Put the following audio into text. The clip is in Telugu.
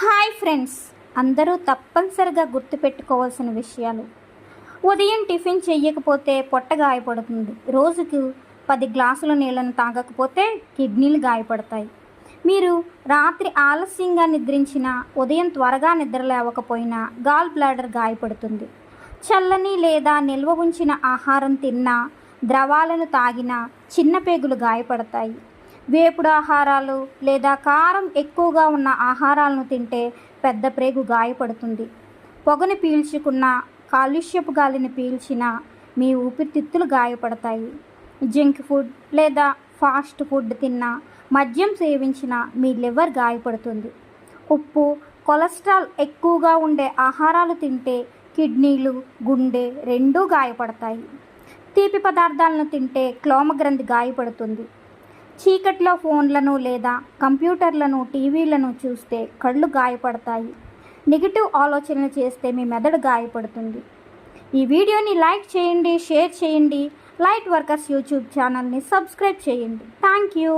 హాయ్ ఫ్రెండ్స్ అందరూ తప్పనిసరిగా గుర్తుపెట్టుకోవాల్సిన విషయాలు. ఉదయం టిఫిన్ చెయ్యకపోతే పొట్ట గాయపడుతుంది. రోజుకు పది గ్లాసుల నీళ్ళను తాగకపోతే కిడ్నీలు గాయపడతాయి. మీరు రాత్రి ఆలస్యంగా నిద్రించిన ఉదయం త్వరగా నిద్ర లేవకపోయినా గాల్ బ్లాడర్ గాయపడుతుంది. చల్లని లేదా నిల్వ ఉంచిన ఆహారం తిన్నా ద్రవాలను తాగినా చిన్న పేగులు గాయపడతాయి. వేపుడు ఆహారాలు లేదా కారం ఎక్కువగా ఉన్న ఆహారాలను తింటే పెద్ద ప్రేగు గాయపడుతుంది. పొగను పీల్చుకున్న కాలుష్యపు గాలిని పీల్చిన మీ ఊపిరితిత్తులు గాయపడతాయి. జంక్ ఫుడ్ లేదా ఫాస్ట్ ఫుడ్ తిన్న మద్యం సేవించిన మీ లివర్ గాయపడుతుంది. ఉప్పు కొలెస్ట్రాల్ ఎక్కువగా ఉండే ఆహారాలు తింటే కిడ్నీలు గుండె రెండూ గాయపడతాయి. తీపి పదార్థాలను తింటే క్లోమగ్రంథి గాయపడుతుంది. చీకట్లో ఫోన్లను లేదా కంప్యూటర్లను టీవీలను చూస్తే కళ్ళు గాయపడతాయి. నెగిటివ్ ఆలోచనలు చేస్తే మీ మెదడు గాయపడుతుంది. ఈ వీడియోని లైక్ చేయండి షేర్ చేయండి. లైట్ వర్కర్స్ యూట్యూబ్ ఛానల్ని సబ్స్క్రైబ్ చేయండి. Thank you.